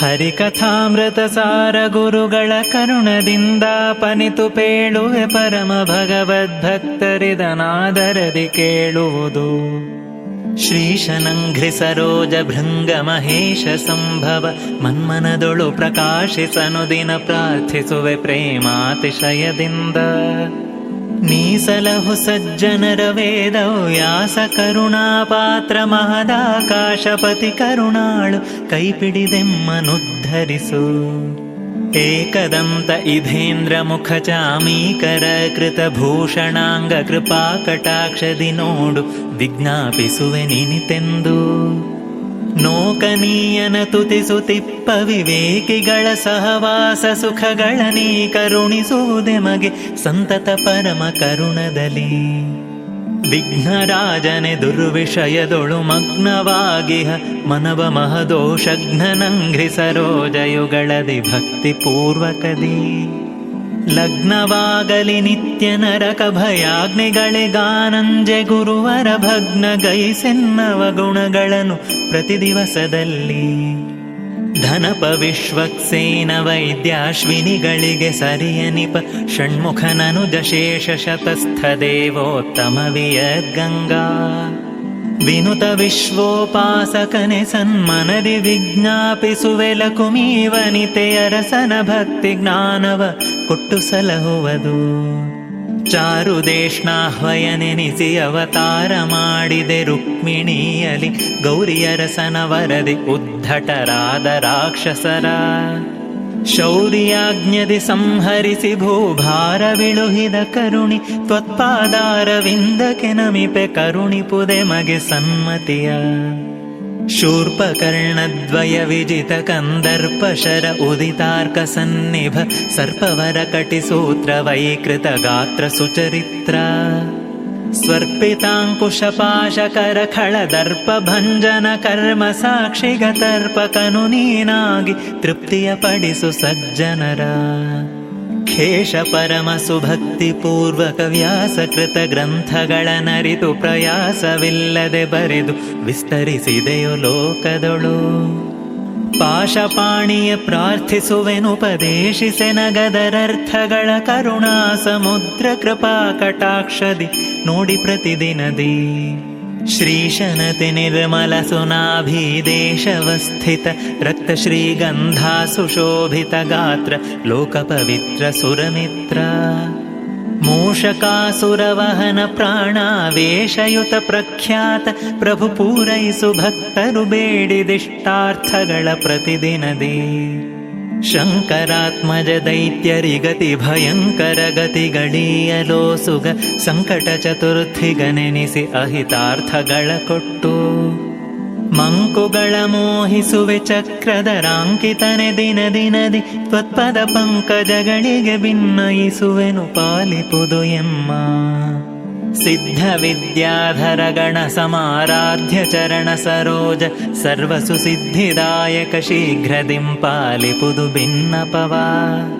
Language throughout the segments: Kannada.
ಹರಿಕಥಾಮೃತ ಸಾರ ಗುರುಗಳ ಕರುಣದಿಂದ ಪನಿತು ಪೇಳುವೆ ಪರಮ ಭಗವದ್ಭಕ್ತರಿದನಾದರದಿ ಕೇಳುವುದು. ಶ್ರೀಶನಂಘ್ರಿ ಸರೋಜ ಭೃಂಗ ಮಹೇಶ ಸಂಭವ ಮನ್ಮನದೊಳು ಪ್ರಕಾಶಿಸನು ದಿನ ಪ್ರಾರ್ಥಿಸುವೆ ಪ್ರೇಮಾತಿಶಯದಿಂದ. ನೀಸಲಹು ಸಜ್ಜನರ ವೇದ ವ್ಯಾಸ ಕರುಣಾಪಾತ್ರ ಮಹದಾಕಾಶಪತಿ ಕರುಣಾಳು ಕೈಪಿಡಿದೆಮ್ಮನುದ್ಧರಿಸು. ಏಕದಂತ ಇಧೇಂದ್ರ ಮುಖ ಚಾಮೀಕರ ಕೃತ ಭೂಷಣಾಂಗ ನೋಕನೀಯನ ತುತಿಸುತಿಪ್ಪ ವಿವೇಕಿಗಳ ಸಹವಾಸ ಸುಖಗಳ ನೀ ಕರುಣಿಸುವುದೆಮಗೆ ಸಂತತ ಪರಮ ಕರುಣದಲ್ಲಿ. ವಿಘ್ನರಾಜನೆ ದುರ್ವಿಷಯದೊಳು ಮಗ್ನವಾಗಿಹ ಮನವ ಮಹದೋಷಘ್ನನಂಘ್ರಿ ಸರೋಜಯುಗಳದಿ ಭಕ್ತಿ ಪೂರ್ವಕದಿ ಲಗ್ನವಾಗಲಿ ನಿತ್ಯ ನರಕ ಭಯಾಗ್ನಿಗಳಿಗಾನಂಜೆ ಗುರುವರ ಭಗ್ನ ಗೈಸೆನ್ನವ ಗುಣಗಳನ್ನು ಪ್ರತಿ ದಿವಸದಲ್ಲಿ. ಧನಪ ವಿಶ್ವಕ್ಸೇನ ವೈದ್ಯಾಶ್ವಿನಿಗಳಿಗೆ ಸರಿಯನಿಪ ಷಣ್ಮುಖನನು ದಶೇಷ ಶತಸ್ಥ ದೇವೋತ್ತಮ ವಿಯದ್ಗಂಗಾ ವಿನುತ ವಿಶ್ವೋಪಾಸಕನೆ ಸನ್ಮನದಿ ವಿಜ್ಞಾಪಿಸುವೆಲ ಕುಮೀವನಿತೆಯರಸನ ಭಕ್ತಿ ಜ್ಞಾನವ ಕೊಟ್ಟು ಸಲಹುವುದು. ಚಾರುದೇಶ್ನಾಹ್ವಯನೆನಿಸಿ ಅವತಾರ ಮಾಡಿದೆ ರುಕ್ಮಿಣಿಯಲಿ ಗೌರಿಯರಸನ ವರದಿ ಉದ್ಧಟರಾದ ರಾಕ್ಷಸರ. ಶೌರ್ಯಾಜ್ಞದಿ ಸಂಹರಿಸಿ ಭೂಭಾರವಿಳುಹಿದ ಕರುಣಿ ತ್ವತ್ಪಾದಾರವಿಂದಕ್ಕೆ ನಮಿಪೆ ಕರುಣಿ ಪುದೆ ಮಗೆ ಸನ್ಮತಿಯ ಶೂರ್ಪಕರ್ಣದ್ವಯ ವಿಜಿತ ಕಂದರ್ಪ ಶರ ಉದಿತಾರ್ಕ ಸನ್ನಿಭ, ಸರ್ಪವರ ಕಟಿಸೂತ್ರ ವೈಕೃತ ಗಾತ್ರ ಸುಚರಿತ್ರ. ಸ್ವರ್ಪಿತಾಂಕುಶಪಾಶಕರ ಖಳ ದರ್ಪ ಭಂಜನ ಕರ್ಮ ಸಾಕ್ಷಿಗತರ್ಪಕನು ನೀನಾಗಿ ತೃಪ್ತಿಯ ಪಡಿಸು ಸಜ್ಜನರ. ಖೇಶ ಪರಮ ಸುಭಕ್ತಿ ಪೂರ್ವಕ ವ್ಯಾಸಕೃತ ಗ್ರಂಥಗಳ ನರಿತು ಪ್ರಯಾಸವಿಲ್ಲದೆ ಬರೆದು ವಿಸ್ತರಿಸಿದೆಯೋ ಲೋಕದೊಳು. ಪಾಶಪಾಣಿಯ ಪ್ರಾರ್ಥಿಸುವೆನುಪದೇಶಿಸೆ ನಗದರರ್ಥಗಳ ಕರುಣಾ ಸಮುದ್ರ ಕೃಪಾ ಕಟಾಕ್ಷದಿ ನೋಡಿ ಪ್ರತಿದಿನದಿ. ಶ್ರೀಶನತಿ ನಿರ್ಮಲ ಸುನಾಭಿದೇಶವಸ್ಥಿತ ರಕ್ತ ಶ್ರೀಗಂಧಾ ಸುಶೋಭಿತ ಗಾತ್ರ ಲೋಕಪವಿತ್ರ ಸುರಮಿತ್ರ. ಮೂಷಕಾಸುರವಹನ ಪ್ರಾಣಾವೇಶಯುತ ಪ್ರಖ್ಯಾತ ಪ್ರಭು ಪೂರೈಸು ಭಕ್ತರು ಬೇಡಿದಿಷ್ಟಾರ್ಥಗಳ ಪ್ರತಿದಿನದೇ. ಶಂಕರಾತ್ಮಜ ದೈತ್ಯರಿಗತಿ ಭಯಂಕರ ಗತಿಗಳೀಯಲೋ ಸುಗ ಸಂಕಟ ಚತುರ್ಥಿಗನೆನಿಸಿ ಅಹಿತಾರ್ಥಗಳ ಕೊಟ್ಟು ಮಂಕುಗಳ ಮೋಹಿಸುವೆ ಚಕ್ರದರಾಂಕಿತನೆ ದಿನ ದಿನದಿ ತ್ವತ್ಪದ ಪಂಕಜಗಳಿಗೆ ಭಿನ್ನಯಿಸುವೆನು ಪಾಲಿಪುದು ಎಮ್ಮ. ಸಿದ್ಧ ವಿದ್ಯಾಧರ ಗಣ ಸಮಾರಾಧ್ಯ ಚರಣ ಸರೋಜ ಸರ್ವಸು ಸಿದ್ಧಿದಾಯಕ ಶೀಘ್ರದಿಂ ಪಾಲಿಪುದು ಭಿನ್ನಪವಾ.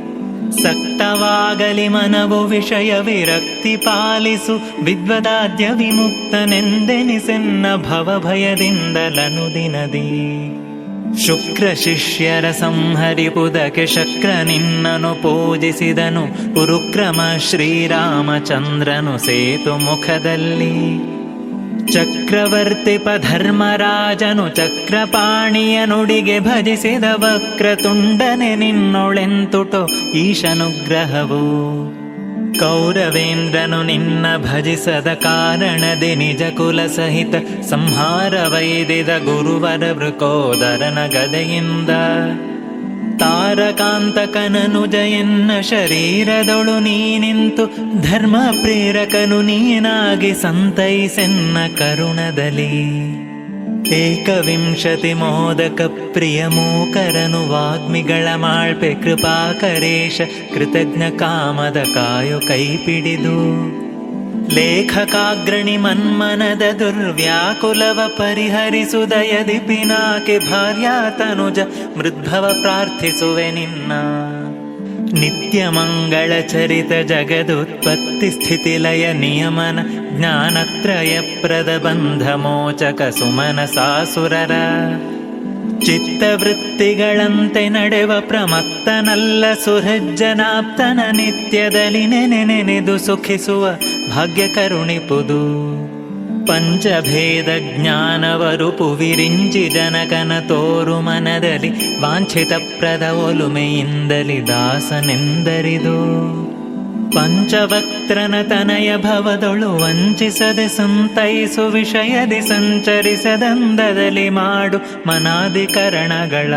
ಸಕ್ತವಾಗಲಿ ಮನವು ವಿಷಯ ವಿರಕ್ತಿ ಪಾಲಿಸು ವಿದ್ವದಾದ್ಯ ವಿಮುಕ್ತನೆಂದೆನಿಸೆನ್ನ ಭವ ಭಯದಿಂದಲನು ದಿನದಿ. ಶುಕ್ರ ಶಿಷ್ಯರ ಸಂಹರಿಪುದಕ್ಕೆ ಶಕ್ರ ನಿನ್ನನು ಪೂಜಿಸಿದನು ಕುರುಕ್ರಮ ಶ್ರೀರಾಮಚಂದ್ರನು ಸೇತು ಮುಖದಲ್ಲಿ. ಚಕ್ರವರ್ತಿ ಧರ್ಮರಾಜನು ಚಕ್ರಪಾಣಿಯ ನುಡಿಗೆ ಭಜಿಸಿದ ವಕ್ರತುಂಡನೆ ನಿನ್ನೊಳೆಂತುಟೋ ಈಶನುಗ್ರಹವು. ಕೌರವೇಂದ್ರನು ನಿನ್ನ ಭಜಿಸದ ಕಾರಣದೆ ನಿಜ ಕುಲ ಸಹಿತ ಸಂಹಾರ ವೈದಿದ ಗುರುವರ ವೃಕೋದರನ ಗದೆಯಿಂದ. ತಾರಕಾಂತಕನನು ಜಯನ್ನ ಶರೀರದೊಳು ನೀನಿಂತು ಧರ್ಮ ಪ್ರೇರಕನು ನೀನಾಗಿ ಸಂತೈಸೆನ್ನ ಕರುಣದಲ್ಲಿ. ಏಕವಿಂಶತಿ ಮೋದಕ ಪ್ರಿಯ ಮೂಕರನು ವಾಗ್ಮಿಗಳ ಮಾಳ್ಪೆ ಕೃಪಾಕರೇಶ ಕೃತಜ್ಞ ಕಾಮದ ಕಾಯು ಕೈ ಪಿಡಿದು लेखकाग्रणि मन्मनद दुर्व्याकुलवपरिहरिसु दयति पिनाकि भार्यातनुज मृद्भवप्रार्थिसु वेनिन्ना नित्यमङ्गलचरितजगदुत्पत्तिस्थितिलयनियमन ज्ञानत्रयप्रदबन्धमोचकसुमनसासुरर। ಚಿತ್ತವೃತ್ತಿಗಳಂತೆ ನಡೆವ ಪ್ರಮತ್ತನಲ್ಲ ಸುಹಜ್ಜನಾಪ್ತನ ನಿತ್ಯದಲ್ಲಿ ನೆನೆ ನೆನೆದು ಸುಖಿಸುವ ಭಾಗ್ಯ ಕರುಣಿಪುದು ಪಂಚಭೇದ ಜ್ಞಾನವರುಪು ವಿರಿಂಜಿ ಜನಕನ ತೋರು ಮನದಲ್ಲಿ ವಾಂಛಿತ ಪ್ರದ ಒಲುಮೆಯಿಂದಲಿ ದಾಸನೆಂದರಿದು. ಪಂಚವಕ್ತ್ರನ ತನಯ ಭವದೊಳು ವಂಚಿಸದೆ ಸಂತೈಸು ವಿಷಯದಿ ಸಂಚರಿಸದಂದದಲ್ಲಿ ಮಾಡು ಮನಾಧಿಕರಣಗಳ.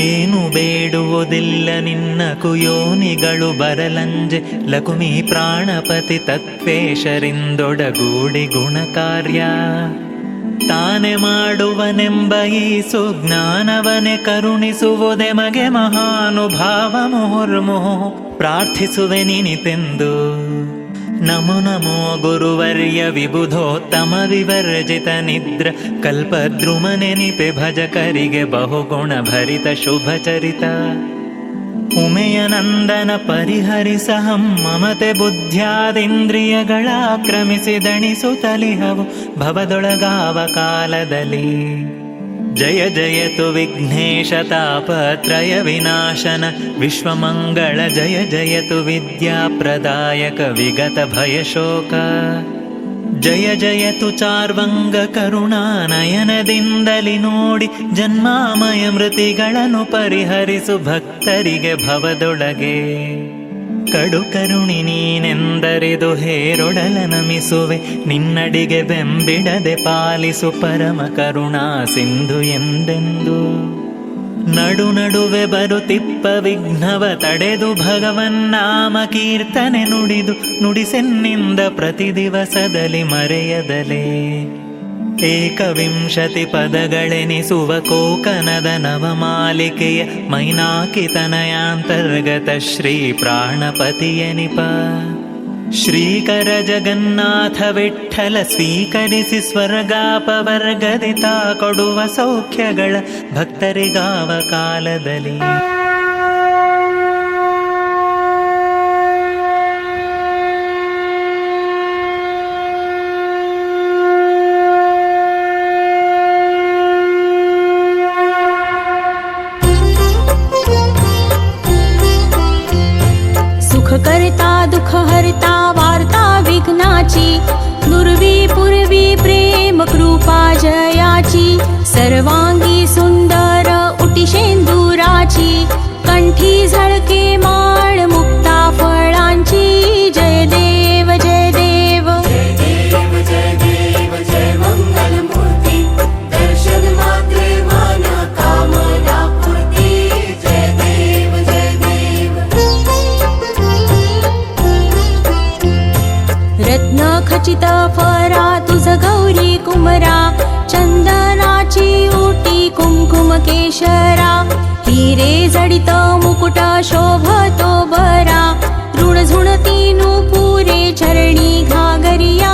ಏನು ಬೇಡುವುದಿಲ್ಲ ನಿನ್ನ ಕುಯೋನಿಗಳು ಬರಲಂಜೆ. ಲಕುಮಿ ಪ್ರಾಣಪತಿ ತತ್ವೇಶರಿಂದೊಡಗೂಡಿ ಗುಣಕಾರ್ಯ. ತಾನೆ ಮಾಡುವನೆಂಬ ಈ ಸುಜ್ಞಾನವನೆ ಕರುಣಿಸುವುದೆ ಮಗೆ ಮಹಾನುಭಾವ ಮುಹುರ್ಮುಹು ಪ್ರಾರ್ಥಿಸುವೆ ನಿನಿತೆಂದು ನಮೋ ನಮೋ ಗುರುವರ್ಯ ವಿಬುಧೋತ್ತಮ ವಿವರ್ಜಿತ ನಿದ್ರ. ಕಲ್ಪದ್ರುಮನೆನಿಪೆ ಭಜಕರಿಗೆ ಬಹುಗುಣ ಭರಿತ ಶುಭ ಚರಿತ ಉಮೆಯ ನಂದನ ಪರಿಹರಿಸಹಂ ಮಮತೆ ಬುದ್ಧ್ಯಾದಿಂದ್ರಿಯಗಳ ಆಕ್ರಮಿಸಿ ದಣಿಸುತ್ತಲಿಹವು ಭವದೊಳಗಾವ ಕಾಲದಲ್ಲಿ. ಜಯ ಜಯತು ವಿಘ್ನೇಶ ತಾಪತ್ರಯ ವಿನಾಶನ ವಿಶ್ವಮಂಗಳ ಜಯ ಜಯತು ವಿದ್ಯಾಪ್ರದಾಯಕ ವಿಗತ ಭಯ ಶೋಕ ಜಯ ಜಯತು ಚಾರ್ವಂಗ ಕರುಣಾನಯನದಿಂದಲಿ ನೋಡಿ ಜನ್ಮಾಮಯ ಮೃತಿಗಳನ್ನು ಪರಿಹರಿಸು ಭಕ್ತರಿಗೆ ಭವದೊಳಗೆ. ಕಡು ಕರುಣಿ ನೀನೆಂದರಿದು ಹೇರೊಡಲ ನಮಿಸುವೆ, ನಿನ್ನಡಿಗೆ ಬೆಂಬಿಡದೆ ಪಾಲಿಸು ಪರಮ ಕರುಣಾ ಸಿಂಧು ಎಂದೆಂದು. ನಡು ನಡುವೆ ಬರುತಿಪ್ಪ ವಿಘ್ನವ ತಡೆದು ಭಗವನ್ನಾಮ ಕೀರ್ತನೆ ನುಡಿದು ನುಡಿಸೆನ್ನಿಂದ ಪ್ರತಿ ದಿವಸದಲ್ಲಿ ಮರೆಯದಲೇ. ಏಕವಿಂಶತಿ ಪದಗಳೆನಿಸುವ ಕೋಕನದ ನವಮಾಲಿಕೆಯ ಮೈನಾಕಿತನಯಾಂತರ್ಗತ ಶ್ರೀ ಪ್ರಾಣಪತಿಯನಿಪ. ಶ್ರೀಕರ ಜಗನ್ನಾಥ ವಿಠಲ ಸ್ವೀಕರಿಸಿ ಸ್ವರ್ಗಾಪವರ್ಗದಿತ ಕೊಡುವ ಸೌಖ್ಯಗಳ ಭಕ್ತರಿಗಾವ ಕಾಲದಲ್ಲಿ. जयाची दुर्वी पूर्वी प्रेम कृपा जयाची. सर्वांगी सुंदर उटिशेंदुराची कंठी झळ खचित फरा तुझ गौरी कुमरा चंदनाची ओटी कुमकुम केशरा. हिरे जडित मुकुट शोभतो बरा. ऋण झुणतीनु पुरे चरणी घागरिया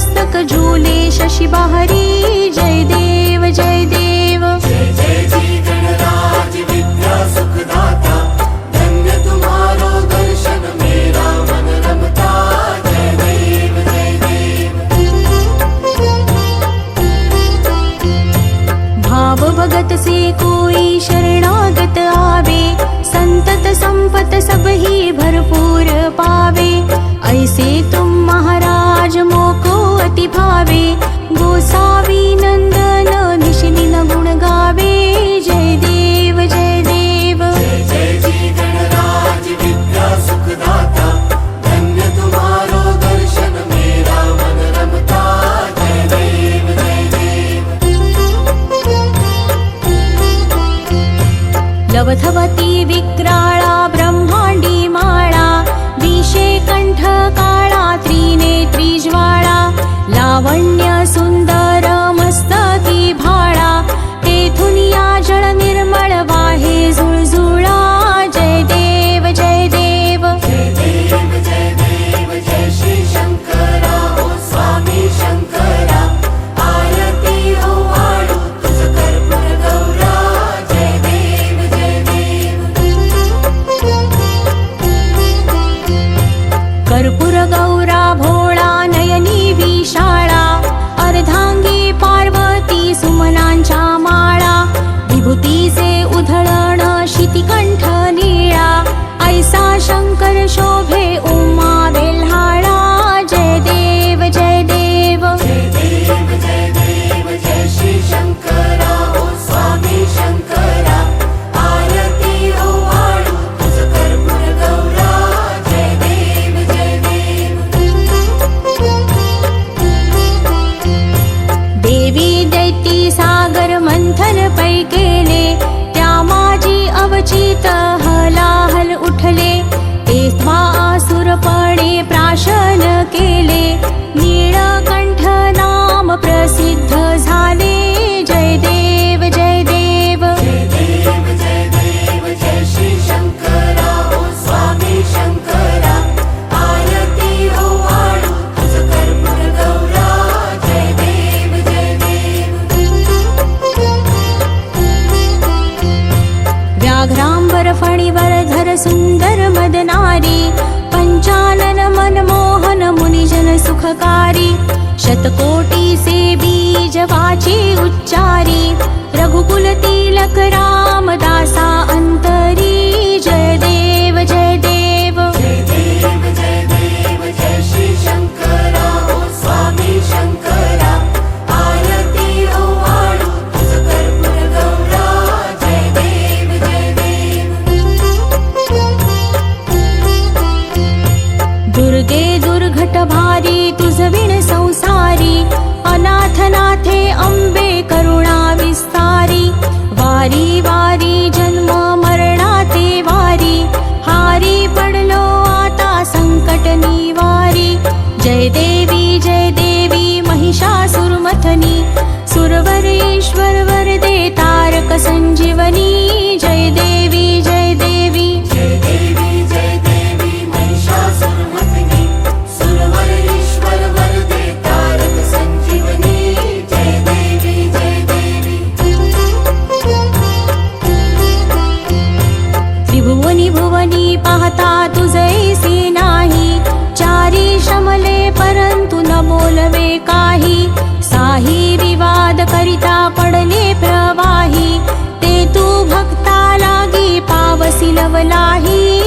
मस्तक झूले शशिबहरी जय देव जय देव जय जय सुखदा। প্রতিভা ちた。व्याघ्राम्बर फणिवरधर सुन्दर मदनारी पञ्चानन मनमोहन मुनिजन सुखकारी शतकोटि से बीजवाची उच्चारी रघुकुल तिलकरा भुवनी पाहता तुझैसी नाही. चारी शमले परंतु न बोलवे काही. साही विवाद करिता पडले प्रवाही. ते तू भक्ता लागी पावसी लवलाही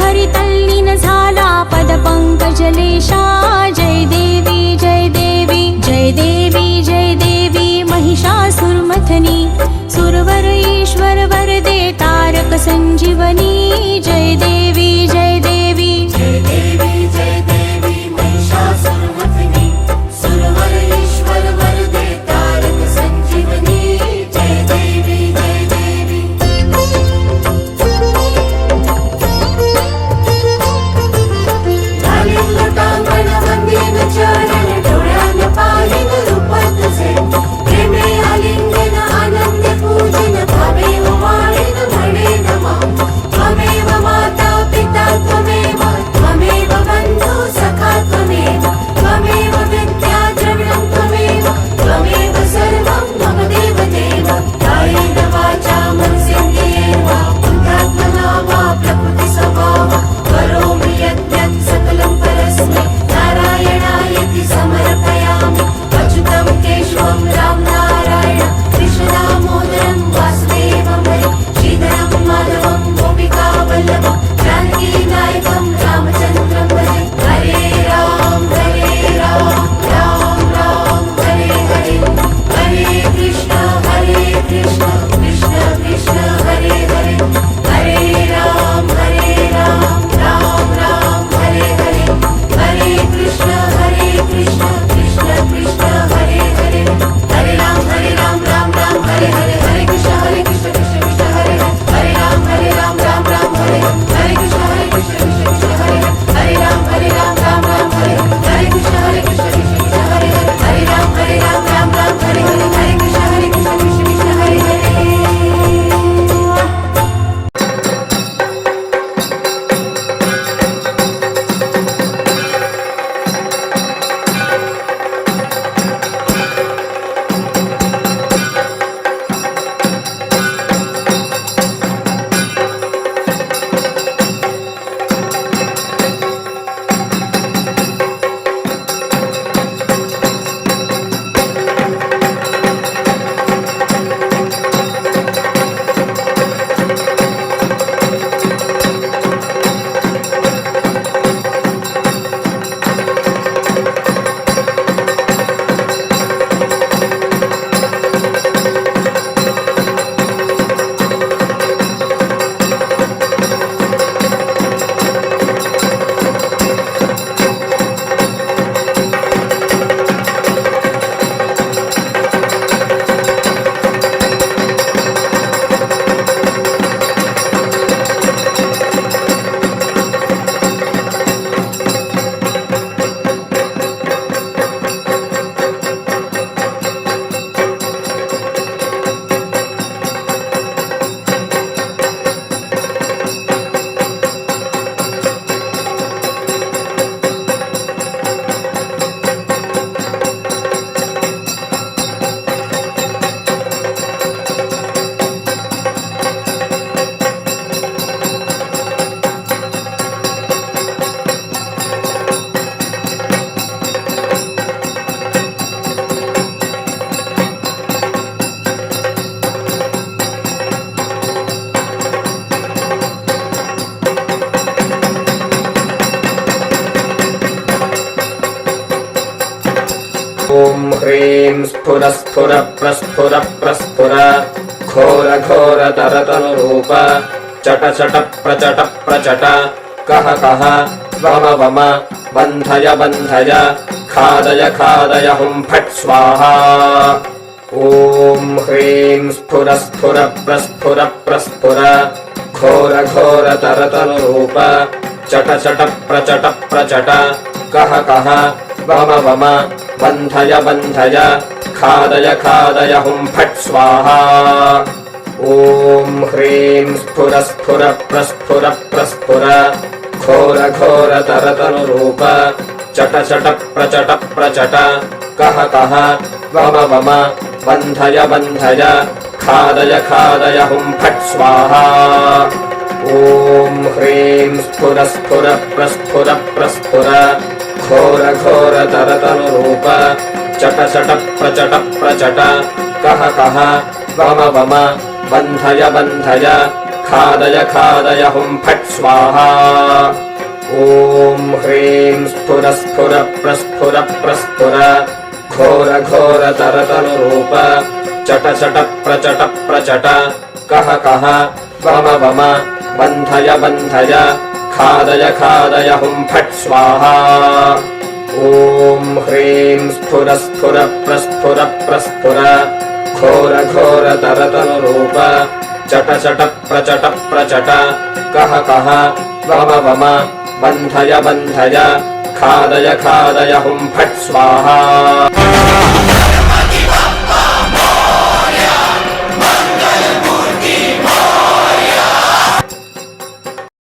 हरितल्लिन सालापदपङ्कजलेशा जय देवी जय देवी जय देवी जय देवी महिषासुरमथनी। सुरवर ईश्वरवरदे तारक सञ्जीवनी जय स्फुर स्फुर प्रस्फुर प्रस्फुर घोर घोर तरतनुरूप चट चट प्रचट प्रचट कह कह वम वम बन्धय बन्धय खादय खादय हुं फट् स्वाहा ॐ ह्रीं स्फुर स्फुर प्रस्फुर प्रस्फुर घोर घोर तरतनुरूप चट चट प्रचट प्रचट कह कह वम वम बन्धय बन्धय खादय खादय हुं फट् स्वाहा ॐ ह्रीं स्फुर स्फुर प्रस्फुर प्रस्फुर घोर घोर तरतनुरूप चट चट प्रचट प्रचट कह कह वम वम बन्धय बन्धय खादय खादय हुं फट् स्वाहा ॐ ह्रीं स्फुर स्फुर प्रस्फुर प्रस्फुर घोर घोर तरतनुरूप चट चट प्रचट प्रचट कह कह वम वम बन्धय बन्धय खादय खादय हुं फट् स्वाहा ॐ ह्रीं स्फुर स्फुर प्रस्फुर प्रस्फुर घोर घोर तरतनुरूप चट चट प्रचट प्रचट कह कह वम वम बन्धय बन्धय खादय खादय हुं फट् स्वाहा। ॐ ह्रीं स्फुर स्फुर प्रस्फुर प्रस्फुर घोर घोर तरतनुरूप चट चट प्रचट प्रचट कह कह, वम वम, बन्धय बन्धय। खादय खादय हुं फट् स्वाहा।